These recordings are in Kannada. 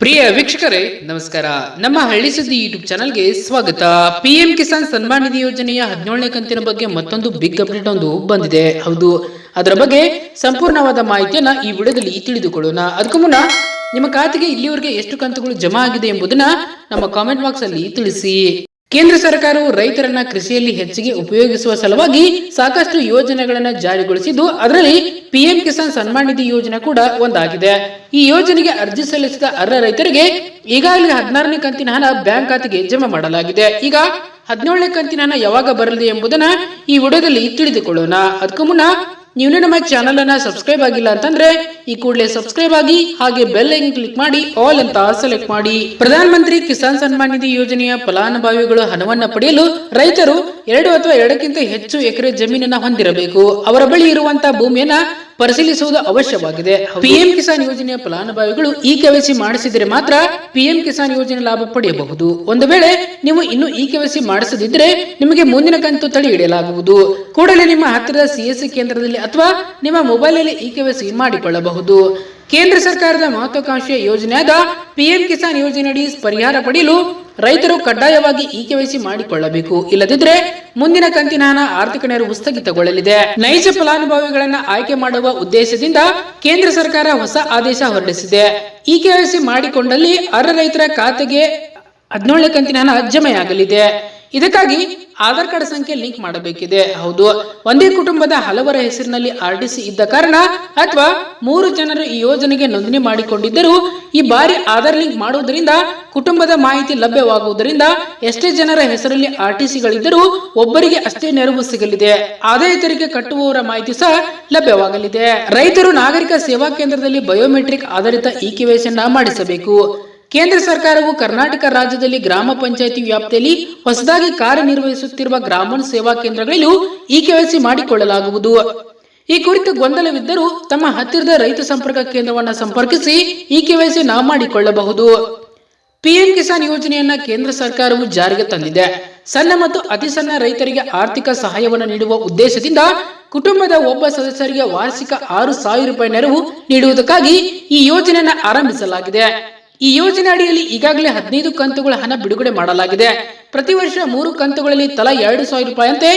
ಪ್ರಿಯ ವೀಕ್ಷಕರೇ, ನಮಸ್ಕಾರ. ನಮ್ಮ ಹಳ್ಳಿ ಸುದ್ದಿ ಯೂಟ್ಯೂಬ್ ಚಾನಲ್ಗೆ ಸ್ವಾಗತ. ಪಿಎಂ ಕಿಸಾನ್ ಸನ್ಮಾನ್ ನಿಧಿ ಯೋಜನೆಯ ಹದಿನೇಳನೇ ಕಂತಿನ ಬಗ್ಗೆ ಮತ್ತೊಂದು ಬಿಗ್ ಅಪ್ಡೇಟ್ ಒಂದು ಬಂದಿದೆ. ಹೌದು, ಅದರ ಬಗ್ಗೆ ಸಂಪೂರ್ಣವಾದ ಮಾಹಿತಿಯನ್ನ ಈ ವಿಡಿಯೋದಲ್ಲಿ ತಿಳಿದುಕೊಳ್ಳೋಣ. ಅದಕ್ಕೂ ಮುನ್ನ, ನಿಮ್ಮ ಖಾತೆಗೆ ಇಲ್ಲಿವರೆಗೆ ಎಷ್ಟು ಕಂತುಗಳು ಜಮಾ ಆಗಿದೆ ಎಂಬುದನ್ನ ನಮ್ಮ ಕಾಮೆಂಟ್ ಬಾಕ್ಸ್ ಅಲ್ಲಿ ತಿಳಿಸಿ. ಕೇಂದ್ರ ಸರ್ಕಾರವು ರೈತರನ್ನ ಕೃಷಿಯಲ್ಲಿ ಹೆಚ್ಚಿಗೆ ಉಪಯೋಗಿಸುವ ಸಲುವಾಗಿ ಸಾಕಷ್ಟು ಯೋಜನೆಗಳನ್ನ ಜಾರಿಗೊಳಿಸಿದ್ದು, ಅದರಲ್ಲಿ ಪಿಎಂ ಕಿಸಾನ್ ಸನ್ಮಾನ್ ನಿಧಿ ಯೋಜನೆ ಕೂಡ ಒಂದಾಗಿದೆ. ಈ ಯೋಜನೆಗೆ ಅರ್ಜಿ ಸಲ್ಲಿಸಿದ ಅರ್ಹ ರೈತರಿಗೆ ಈಗಾಗಲೇ ಹದಿನಾರನೇ ಕಂತಿನ ಹಣ ಬ್ಯಾಂಕ್ ಖಾತೆಗೆ ಜಮಾ ಮಾಡಲಾಗಿದೆ. ಈಗ ಹದಿನೇಳನೇ ಕಂತಿನ ಹಣ ಯಾವಾಗ ಬರಲಿದೆ ಎಂಬುದನ್ನ ಈ ವಿಡಿಯೋದಲ್ಲಿ ತಿಳಿದುಕೊಳ್ಳೋಣ. ಅದಕ್ಕೂ ಮುನ್ನ ನೀವು ನಮ್ಮ ಚಾನಲ್ ಅನ್ನ ಸಬ್ಸ್ಕ್ರೈಬ್ ಆಗಿಲ್ಲ ಅಂತಂದ್ರೆ ಈ ಕೂಡಲೇ ಸಬ್ಸ್ಕ್ರೈಬ್ ಆಗಿ ಹಾಗೆ ಬೆಲ್ ಐಕನ್ ಕ್ಲಿಕ್ ಮಾಡಿ ಆಲ್ ಅಂತ ಸೆಲೆಕ್ಟ್ ಮಾಡಿ. ಪ್ರಧಾನ ಮಂತ್ರಿ ಕಿಸಾನ್ ಸನ್ಮಾನ್ ನಿಧಿ ಯೋಜನೆಯ ಫಲಾನುಭವಿಗಳು ಹಣವನ್ನ ಪಡೆಯಲು ರೈತರು ಎರಡು ಅಥವಾ ಎರಡಕ್ಕಿಂತ ಹೆಚ್ಚು ಎಕರೆ ಜಮೀನನ್ನ ಹೊಂದಿರಬೇಕು. ಅವರ ಬಳಿ ಇರುವಂತಹ ಭೂಮಿಯನ್ನ ಪರಿಶೀಲಿಸುವುದು ಅವಶ್ಯವಾಗಿದೆ. ಪಿಎಂ ಕಿಸಾನ್ ಯೋಜನೆಯ ಫಲಾನುಭವಿಗಳು ಇ ಕೆವೈಸಿ ಮಾಡಿಸಿದರೆ ಮಾತ್ರ ಪಿಎಂ ಕಿಸಾನ್ ಯೋಜನೆ ಲಾಭ ಪಡೆಯಬಹುದು. ಒಂದು ವೇಳೆ ನೀವು ಇನ್ನು ಇ ಕೆವೈಸಿ ಮಾಡಿಸದಿದ್ರೆ ನಿಮಗೆ ಮುಂದಿನ ಕಂತು ತಡೆ ಇಡಲಾಗುವುದು ಕೂಡಲೇ ನಿಮ್ಮ ಹತ್ತಿರದ ಸಿಎಸ್ಸಿ ಕೇಂದ್ರದಲ್ಲಿ ಅಥವಾ ನಿಮ್ಮ ಮೊಬೈಲ್ನಲ್ಲಿ ಈ ಕೆವೈಸಿ ಮಾಡಿಕೊಳ್ಳಬಹುದು. ಕೇಂದ್ರ ಸರ್ಕಾರದ ಮಹತ್ವಾಕಾಂಕ್ಷೆಯ ಯೋಜನೆಯಾದ ಪಿಎಂ ಕಿಸಾನ್ ಯೋಜನೆಯಡಿ ಪರಿಹಾರ ಪಡೆಯಲು ರೈತರು ಕಡ್ಡಾಯವಾಗಿ ಈ ಕೆವೈಸಿ ಮಾಡಿಕೊಳ್ಳಬೇಕು. ಇಲ್ಲದಿದ್ದರೆ ಮುಂದಿನ ಕಂತಿನ ಆರ್ಥಿಕ ನೆರವು ಸ್ಥಗಿತಗೊಳ್ಳಲಿದೆ. ನೈಜ ಫಲಾನುಭವಿಗಳನ್ನ ಆಯ್ಕೆ ಮಾಡುವ ಉದ್ದೇಶದಿಂದ ಕೇಂದ್ರ ಸರ್ಕಾರ ಹೊಸ ಆದೇಶ ಹೊರಡಿಸಿದೆ. ಈ ಕೆವೈಸಿ ಮಾಡಿಕೊಂಡಲ್ಲಿ ಅರ್ಹ ರೈತರ ಖಾತೆಗೆ ಹದಿನೇಳನೇ ಕಂತಿನ ಹಣ ಜಮೆಯಾಗಲಿದೆ. ಇದಕ್ಕಾಗಿ ಆಧಾರ್ ಕಾರ್ಡ್ ಸಂಖ್ಯೆ ಲಿಂಕ್ ಮಾಡಬೇಕಿದೆ. ಹೌದು, ಒಂದೇ ಕುಟುಂಬದ ಹಲವರ ಹೆಸರಿನಲ್ಲಿ ಆರ್ಟಿಸಿ ಇದ್ದ ಕಾರಣ ಅಥವಾ ಮೂರು ಜನರು ಈ ಯೋಜನೆಗೆ ನೋಂದಣಿ ಮಾಡಿಕೊಂಡಿದ್ದರೂ ಈ ಬಾರಿ ಆಧಾರ್ ಲಿಂಕ್ ಮಾಡುವುದರಿಂದ ಕುಟುಂಬದ ಮಾಹಿತಿ ಲಭ್ಯವಾಗುವುದರಿಂದ ಎಷ್ಟೇ ಜನರ ಹೆಸರಲ್ಲಿ ಆರ್ ಟಿ ಸಿಗಳಿದ್ದರೂ ಒಬ್ಬರಿಗೆ ಅಷ್ಟೇ ನೆರವು ಸಿಗಲಿದೆ. ಆದಾಯ ತೆರಿಗೆ ಕಟ್ಟುವವರ ಮಾಹಿತಿ ಸಹ ಲಭ್ಯವಾಗಲಿದೆ. ರೈತರು ನಾಗರಿಕ ಸೇವಾ ಕೇಂದ್ರದಲ್ಲಿ ಬಯೋಮೆಟ್ರಿಕ್ ಆಧಾರಿತ ಇ ಕೆವೈಸಿಯನ್ನ ಮಾಡಿಸಬೇಕು. ಕೇಂದ್ರ ಸರ್ಕಾರವು ಕರ್ನಾಟಕ ರಾಜ್ಯದಲ್ಲಿ ಗ್ರಾಮ ಪಂಚಾಯಿತಿ ವ್ಯಾಪ್ತಿಯಲ್ಲಿ ಹೊಸದಾಗಿ ಕಾರ್ಯನಿರ್ವಹಿಸುತ್ತಿರುವ ಗ್ರಾಮೀಣ ಸೇವಾ ಕೇಂದ್ರಗಳಲ್ಲೂ ಈ ಕೆವೈಸಿ ಮಾಡಿಕೊಳ್ಳಲಾಗುವುದು. ಈ ಕುರಿತು ಗೊಂದಲವಿದ್ದರೂ ತಮ್ಮ ಹತ್ತಿರದ ರೈತ ಸಂಪರ್ಕ ಕೇಂದ್ರವನ್ನು ಸಂಪರ್ಕಿಸಿ ಈ ಕೆವೈಸಿ ನಾವು ಮಾಡಿಕೊಳ್ಳಬಹುದು. ಪಿಎಂ ಕಿಸಾನ್ ಯೋಜನೆಯನ್ನ ಕೇಂದ್ರ ಸರ್ಕಾರವು ಜಾರಿಗೆ ತಂದಿದೆ. ಸಣ್ಣ ಮತ್ತು ಅತಿ ಸಣ್ಣ ರೈತರಿಗೆ ಆರ್ಥಿಕ ಸಹಾಯವನ್ನು ನೀಡುವ ಉದ್ದೇಶದಿಂದ ಕುಟುಂಬದ ಒಬ್ಬ ಸದಸ್ಯರಿಗೆ ವಾರ್ಷಿಕ ಆರು ಸಾವಿರ ರೂಪಾಯಿ ನೆರವು ನೀಡುವುದಕ್ಕಾಗಿ ಈ ಯೋಜನೆಯನ್ನು ಆರಂಭಿಸಲಾಗಿದೆ. ಈ ಯೋಜನೆ ಅಡಿಯಲ್ಲಿ ಈಗಾಗಲೇ ಹದಿನೈದು ಕಂತುಗಳ ಹಣ ಬಿಡುಗಡೆ ಮಾಡಲಾಗಿದೆ. ಪ್ರತಿ ವರ್ಷ ಮೂರು ಕಂತುಗಳಲ್ಲಿ ತಲಾ ಎರಡು ಸಾವಿರ ರೂಪಾಯಿಯಂತೆ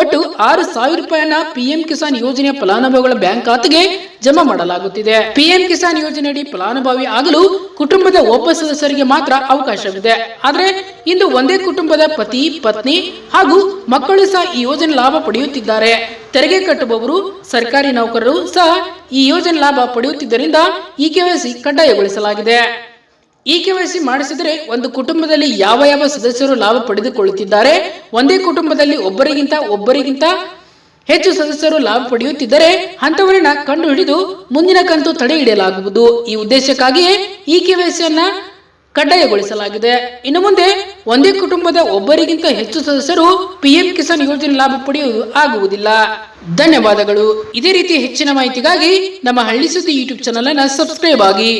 ಒಟ್ಟು ಆರು ಸಾವಿರ ರೂಪಾಯಿಯನ್ನ ಪಿಎಂ ಕಿಸಾನ್ ಯೋಜನೆಯ ಫಲಾನುಭವಿಗಳ ಬ್ಯಾಂಕ್ ಖಾತೆಗೆ ಜಮಾ ಮಾಡಲಾಗುತ್ತಿದೆ. ಪಿಎಂ ಕಿಸಾನ್ ಯೋಜನೆಯಡಿ ಫಲಾನುಭವಿ ಆಗಲು ಕುಟುಂಬದ ಒಬ್ಬ ಸದಸ್ಯರಿಗೆ ಮಾತ್ರ ಅವಕಾಶವಿದೆ. ಆದರೆ ಇಂದು ಒಂದೇ ಕುಟುಂಬದ ಪತಿ, ಪತ್ನಿ ಹಾಗೂ ಮಕ್ಕಳು ಸಹ ಈ ಯೋಜನೆ ಲಾಭ ಪಡೆಯುತ್ತಿದ್ದಾರೆ. ತೆರಿಗೆ ಕಟ್ಟುವವರು, ಸರ್ಕಾರಿ ನೌಕರರು ಸಹ ಈ ಯೋಜನೆ ಲಾಭ ಪಡೆಯುತ್ತಿದ್ದರಿಂದ ಈ ಕೆವೈಸಿ ಕಡ್ಡಾಯಗೊಳಿಸಲಾಗಿದೆ. ಈ ಸಿ ಮಾಡಿಸಿದರೆ ಒಂದು ಕುಟುಂಬದಲ್ಲಿ ಯಾವ ಯಾವ ಸದಸ್ಯರು ಲಾಭ ಪಡೆದುಕೊಳ್ಳುತ್ತಿದ್ದಾರೆ, ಒಂದೇ ಕುಟುಂಬದಲ್ಲಿ ಒಬ್ಬರಿಗಿಂತ ಒಬ್ಬರಿಗಿಂತ ಹೆಚ್ಚು ಸದಸ್ಯರು ಲಾಭ ಪಡೆಯುತ್ತಿದ್ದರೆ ಅಂತವರನ್ನ ಕಂಡು ಹಿಡಿದು ಮುಂದಿನ ಕಂತು ತಡೆ ಹಿಡಿಯಲಾಗುವುದು. ಈ ಉದ್ದೇಶಕ್ಕಾಗಿಯೇ ಈ ಅನ್ನ ಕಡ್ಡಾಯಗೊಳಿಸಲಾಗಿದೆ. ಇನ್ನು ಮುಂದೆ ಒಂದೇ ಕುಟುಂಬದ ಒಬ್ಬರಿಗಿಂತ ಹೆಚ್ಚು ಸದಸ್ಯರು ಪಿಎಂ ಕಿಸಾನ್ ಯೋಜನೆ ಲಾಭ ಪಡೆಯುವುದು ಆಗುವುದಿಲ್ಲ. ಧನ್ಯವಾದಗಳು. ಇದೇ ರೀತಿ ಹೆಚ್ಚಿನ ಮಾಹಿತಿಗಾಗಿ ನಮ್ಮ ಹಳ್ಳಿ ಸುದ್ದಿ ಯೂಟ್ಯೂಬ್ ಚಾನಲ್ ಅನ್ನ ಸಬ್ಸ್ಕ್ರೈಬ್ ಆಗಿ.